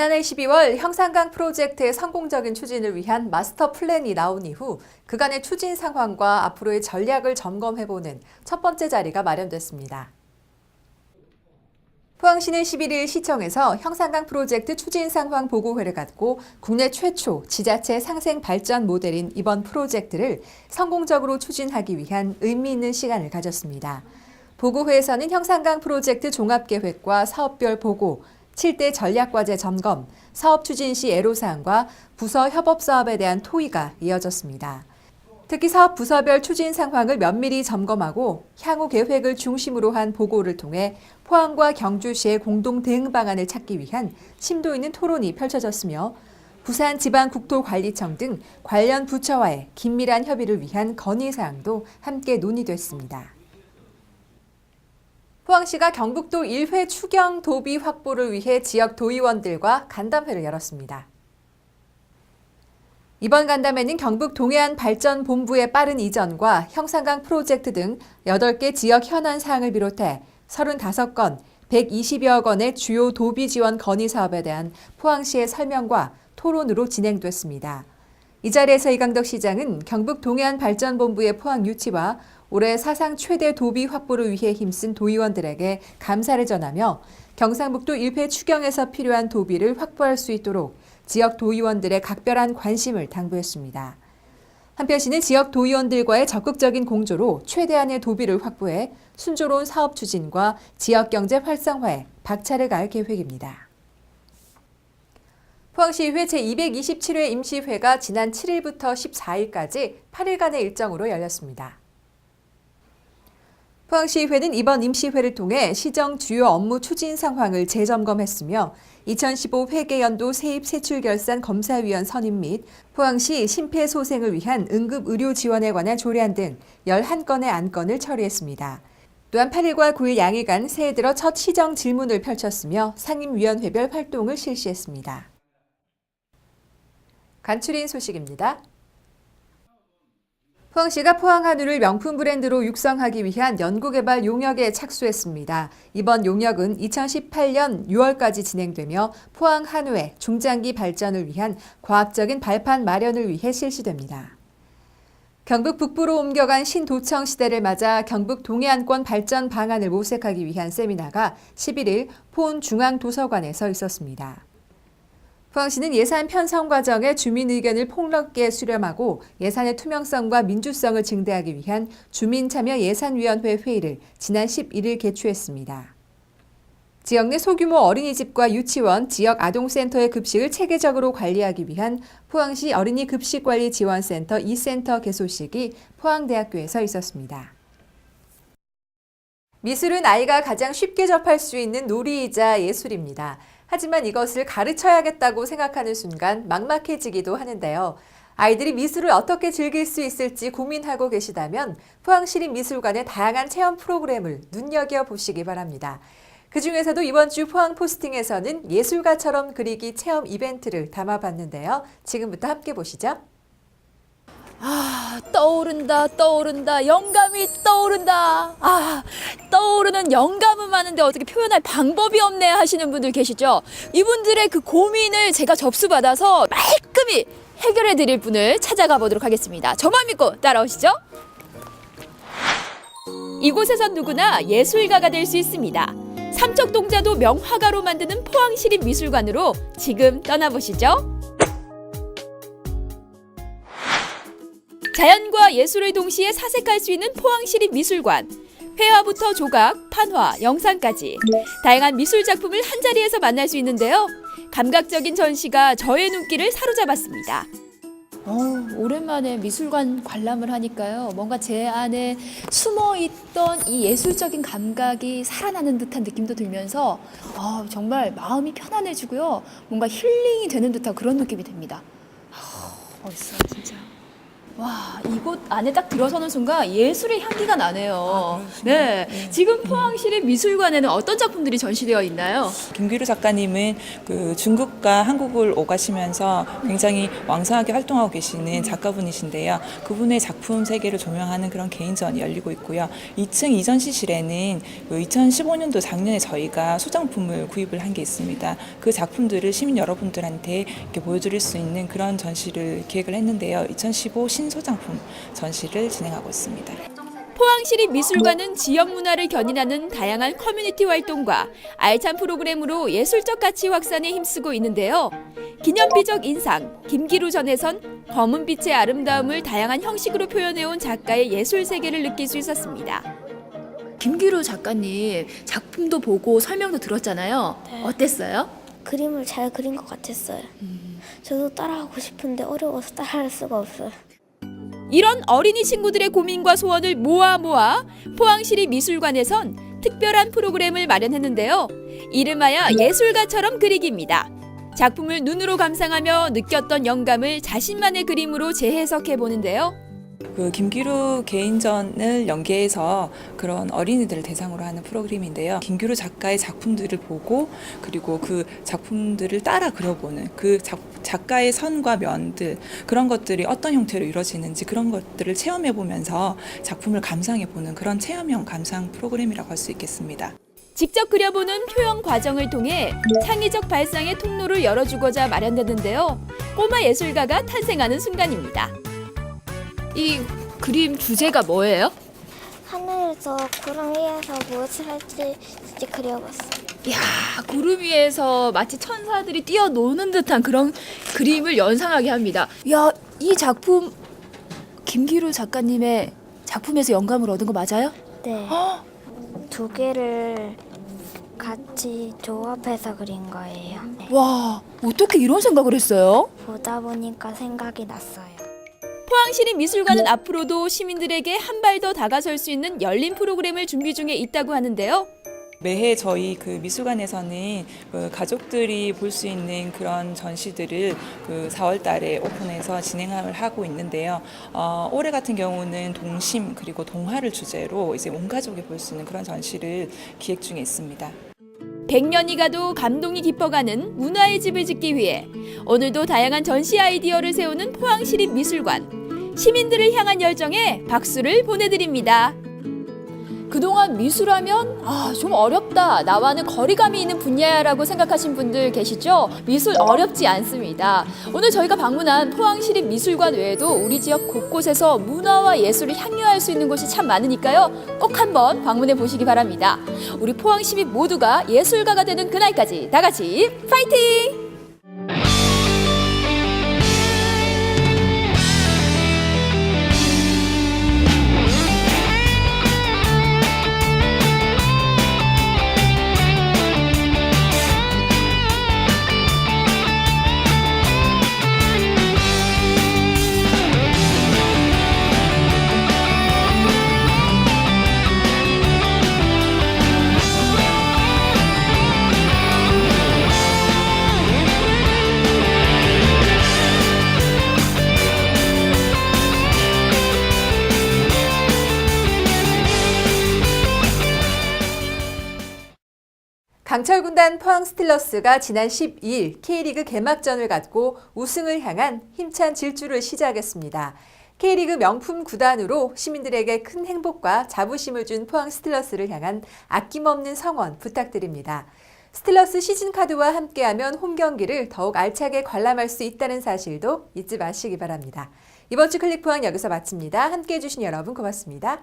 지난해 12월 형산강 프로젝트의 성공적인 추진을 위한 마스터 플랜이 나온 이후 그간의 추진 상황과 앞으로의 전략을 점검해보는 첫 번째 자리가 마련됐습니다. 포항시는 11일 시청에서 형산강 프로젝트 추진 상황 보고회를 갖고 국내 최초 지자체 상생 발전 모델인 이번 프로젝트를 성공적으로 추진하기 위한 의미 있는 시간을 가졌습니다. 보고회에서는 형산강 프로젝트 종합계획과 사업별 보고, 7대 전략과제 점검, 사업 추진 시 애로사항과 부서 협업 사업에 대한 토의가 이어졌습니다. 특히 사업 부서별 추진 상황을 면밀히 점검하고 향후 계획을 중심으로 한 보고를 통해 포항과 경주시의 공동 대응 방안을 찾기 위한 심도 있는 토론이 펼쳐졌으며 부산 지방국토관리청 등 관련 부처와의 긴밀한 협의를 위한 건의사항도 함께 논의됐습니다. 포항시가 경북도 1회 추경 도비 확보를 위해 지역 도의원들과 간담회를 열었습니다. 이번 간담회는 경북 동해안 발전 본부의 빠른 이전과 형산강 프로젝트 등 8개 지역 현안 사항을 비롯해 35건, 120여 건의 주요 도비 지원 건의 사업에 대한 포항시의 설명과 토론으로 진행됐습니다. 이 자리에서 이강덕 시장은 경북 동해안 발전본부의 포항 유치와 올해 사상 최대 도비 확보를 위해 힘쓴 도의원들에게 감사를 전하며 경상북도 1회 추경에서 필요한 도비를 확보할 수 있도록 지역 도의원들의 각별한 관심을 당부했습니다. 한편 시는 지역 도의원들과의 적극적인 공조로 최대한의 도비를 확보해 순조로운 사업 추진과 지역 경제 활성화에 박차를 가할 계획입니다. 포항시의회 제227회 임시회가 지난 7일부터 14일까지 8일간의 일정으로 열렸습니다. 포항시의회는 이번 임시회를 통해 시정 주요 업무 추진 상황을 재점검했으며 2015 회계연도 세입 세출 결산 검사위원 선임 및 포항시 심폐소생을 위한 응급 의료 지원에 관한 조례안 등 11건의 안건을 처리했습니다. 또한 8일과 9일 양일간 새해 들어 첫 시정 질문을 펼쳤으며 상임위원회별 활동을 실시했습니다. 간추린 소식입니다. 포항시가 포항 한우를 명품 브랜드로 육성하기 위한 연구개발 용역에 착수했습니다. 이번 용역은 2018년 6월까지 진행되며 포항 한우의 중장기 발전을 위한 과학적인 발판 마련을 위해 실시됩니다. 경북 북부로 옮겨간 신도청 시대를 맞아 경북 동해안권 발전 방안을 모색하기 위한 세미나가 11일 포온 중앙도서관에서 있었습니다. 포항시는 예산 편성 과정에 주민 의견을 폭넓게 수렴하고 예산의 투명성과 민주성을 증대하기 위한 주민참여 예산위원회 회의를 지난 11일 개최했습니다. 지역 내 소규모 어린이집과 유치원, 지역 아동센터의 급식을 체계적으로 관리하기 위한 포항시 어린이 급식관리 지원센터 2센터 개소식이 포항대학교에서 있었습니다. 미술은 아이가 가장 쉽게 접할 수 있는 놀이이자 예술입니다. 하지만 이것을 가르쳐야겠다고 생각하는 순간 막막해지기도 하는데요. 아이들이 미술을 어떻게 즐길 수 있을지 고민하고 계시다면 포항시립미술관의 다양한 체험 프로그램을 눈여겨보시기 바랍니다. 그 중에서도 이번 주 포항 포스팅에서는 예술가처럼 그리기 체험 이벤트를 담아봤는데요. 지금부터 함께 보시죠. 아, 떠오른다, 떠오른다, 영감이 떠오른다. 아, 떠오르는 영감은 많은데 어떻게 표현할 방법이 없네 하시는 분들 계시죠? 이분들의 그 고민을 제가 접수받아서 말끔히 해결해 드릴 분을 찾아가 보도록 하겠습니다. 저만 믿고 따라오시죠. 이곳에선 누구나 예술가가 될 수 있습니다. 삼척동자도 명화가로 만드는 포항시립미술관으로 지금 떠나보시죠. 자연과 예술을 동시에 사색할 수 있는 포항시립미술관. 회화부터 조각, 판화, 영상까지 다양한 미술 작품을 한 자리에서 만날 수 있는데요. 감각적인 전시가 저의 눈길을 사로잡았습니다. 어, 오랜만에 미술관 관람을 하니까요. 뭔가 제 안에 숨어 있던 이 예술적인 감각이 살아나는 듯한 느낌도 들면서 아, 정말 마음이 편안해지고요. 뭔가 힐링이 되는 듯한 그런 느낌이 듭니다. 아, 멋있어요, 진짜. 와, 이곳 안에 딱 들어서는 순간 예술의 향기가 나네요. 네. 지금 포항시립 미술관에는 어떤 작품들이 전시되어 있나요? 김규루 작가님은 그 중국과 한국을 오가시면서 굉장히 왕성하게 활동하고 계시는 작가분이신데요. 그분의 작품 세계를 조명하는 그런 개인전이 열리고 있고요. 2층 이전시실에는 그 2015년도 작년에 저희가 소장품을 구입을 한 게 있습니다. 그 작품들을 시민 여러분들한테 이렇게 보여드릴 수 있는 그런 전시를 기획을 했는데요. 2015 신소장품 전시를 진행하고 있습니다. 포항시립 미술관은 지역 문화를 견인하는 다양한 커뮤니티 활동과 알찬 프로그램으로 예술적 가치 확산에 힘쓰고 있는데요. 기념비적 인상, 김기루 전에선 검은 빛의 아름다움을 다양한 형식으로 표현해온 작가의 예술 세계를 느낄 수 있었습니다. 김기루 작가님 작품도 보고 설명도 들었잖아요. 네. 어땠어요? 그림을 잘 그린 것 같았어요. 저도 따라하고 싶은데 어려워서 따라할 수가 없어요. 이런 어린이 친구들의 고민과 소원을 모아 모아 포항시립 미술관에선 특별한 프로그램을 마련했는데요. 이름하여 예술가처럼 그리기입니다. 작품을 눈으로 감상하며 느꼈던 영감을 자신만의 그림으로 재해석해 보는데요. 그 김기루 개인전을 연계해서 그런 어린이들을 대상으로 하는 프로그램인데요. 김기루 작가의 작품들을 보고 그리고 그 작품들을 따라 그려보는 그 작, 작가의 선과 면들 그런 것들이 어떤 형태로 이루어지는지 그런 것들을 체험해 보면서 작품을 감상해 보는 그런 체험형 감상 프로그램이라고 할 수 있겠습니다. 직접 그려보는 표현 과정을 통해 창의적 발상의 통로를 열어주고자 마련됐는데요. 꼬마 예술가가 탄생하는 순간입니다. 이 그림 주제가 뭐예요? 하늘에서 구름 위에서 무엇을 할지 이제 그려봤어요. 이야, 구름 위에서 마치 천사들이 뛰어노는 듯한 그런 그림을 연상하게 합니다. 야, 이 작품 김기루 작가님의 작품에서 영감을 얻은 거 맞아요? 네. 두 개를 같이 조합해서 그린 거예요. 네. 와, 어떻게 이런 생각을 했어요? 보다 보니까 생각이 났어요. 포항시립 미술관은 앞으로도 시민들에게 한 발 더 다가설 수 있는 열린 프로그램을 준비 중에 있다고 하는데요. 매해 저희 그 미술관에서는 그 가족들이 볼 수 있는 그런 전시들을 그 4월 달에 오픈해서 진행을 하고 있는데요. 어, 올해 같은 경우는 동심 그리고 동화를 주제로 이제 온 가족이 볼 수 있는 그런 전시를 기획 중에 있습니다. 100년이 가도 감동이 깊어가는 문화의 집을 짓기 위해 오늘도 다양한 전시 아이디어를 세우는 포항시립 미술관. 시민들을 향한 열정에 박수를 보내드립니다. 그동안 미술하면 아, 좀 어렵다. 나와는 거리감이 있는 분야라고 생각하신 분들 계시죠? 미술 어렵지 않습니다. 오늘 저희가 방문한 포항시립 미술관 외에도 우리 지역 곳곳에서 문화와 예술을 향유할 수 있는 곳이 참 많으니까요. 꼭 한번 방문해 보시기 바랍니다. 우리 포항 시민 모두가 예술가가 되는 그날까지 다 같이 파이팅! 강철군단 포항 스틸러스가 지난 12일 K리그 개막전을 갖고 우승을 향한 힘찬 질주를 시작했습니다. K리그 명품 구단으로 시민들에게 큰 행복과 자부심을 준 포항 스틸러스를 향한 아낌없는 성원 부탁드립니다. 스틸러스 시즌 카드와 함께하면 홈 경기를 더욱 알차게 관람할 수 있다는 사실도 잊지 마시기 바랍니다. 이번 주 클릭 포항 여기서 마칩니다. 함께 해주신 여러분 고맙습니다.